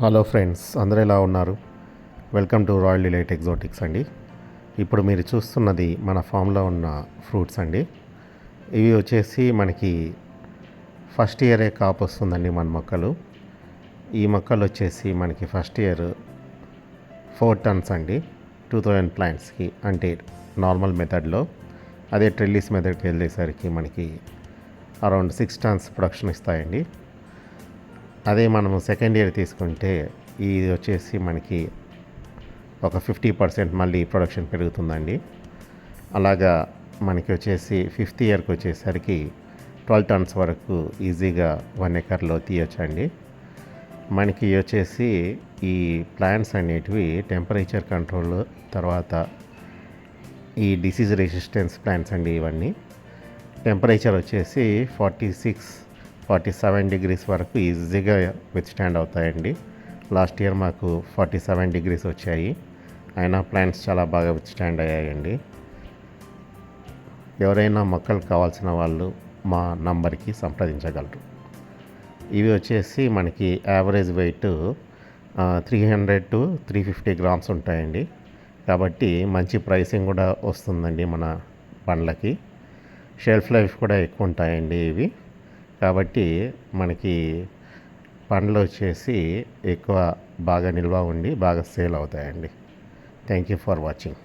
Hello friends అందరూ ఎలా ఉన్నారు? Welcome to royal delight exotics అండి. ఇప్పుడు మీరు చూస్తున్నది మన ఫామ్లో ఉన్న ఫ్రూట్స్ అండి. ఇవి వచ్చేసి మనకి ఫస్ట్ ఇయరే కాపు వస్తుందండి మన మొక్కలు. ఈ మొక్కలు వచ్చేసి మనకి ఫస్ట్ ఇయర్ ఫోర్ టన్స్ అండి టూ థౌజండ్ ప్లాంట్స్కి అంటే నార్మల్ మెథడ్లో. అదే ట్రెల్లీస్ మెథడ్కి వెళ్ళేసరికి మనకి అరౌండ్ సిక్స్ టన్స్ ప్రొడక్షన్ ఇస్తాయండి. అదే మనము సెకండ్ ఇయర్ తీసుకుంటే ఇది వచ్చేసి మనకి ఒక ఫిఫ్టీ పర్సెంట్ మళ్ళీ ప్రొడక్షన్ పెరుగుతుందండి. అలాగా మనకి వచ్చేసి ఫిఫ్త్ ఇయర్కి వచ్చేసరికి ట్వెల్వ్ టన్స్ వరకు ఈజీగా వన్ ఎకర్లో తీయొచ్చండి. మనకి వచ్చేసి ఈ ప్లాంట్స్ అనేటివి టెంపరేచర్ కంట్రోల్ తర్వాత ఈ డిసీజ్ రెసిస్టెన్స్ ప్లాంట్స్ అండి ఇవన్నీ. టెంపరేచర్ వచ్చేసి forty six forty seven degrees వరకు ఈజీగా విత్ స్టాండ్ అవుతాయండి. లాస్ట్ ఇయర్ మాకు ఫార్టీ సెవెన్ డిగ్రీస్ వచ్చాయి. అయినా ప్లాంట్స్ చాలా బాగా విత్ స్టాండ్ అయ్యాయండి. ఎవరైనా మొక్కలు కావాల్సిన వాళ్ళు మా నంబర్కి సంప్రదించగలరు. ఇవి వచ్చేసి మనకి average weight three hundred to three fifty grams ఉంటాయండి. కాబట్టి మంచి ప్రైసింగ్ కూడా వస్తుందండి మన పండ్లకి షెల్ఫ్ లైఫ్ కూడా ఎక్కువ ఉంటాయండి ఇవి. కాబట్టి మనకి పండ్లు వచ్చేసి ఎక్కువ బాగా నిల్వ ఉండి బాగా సేల్ అవుతాయండి. Thank you for watching.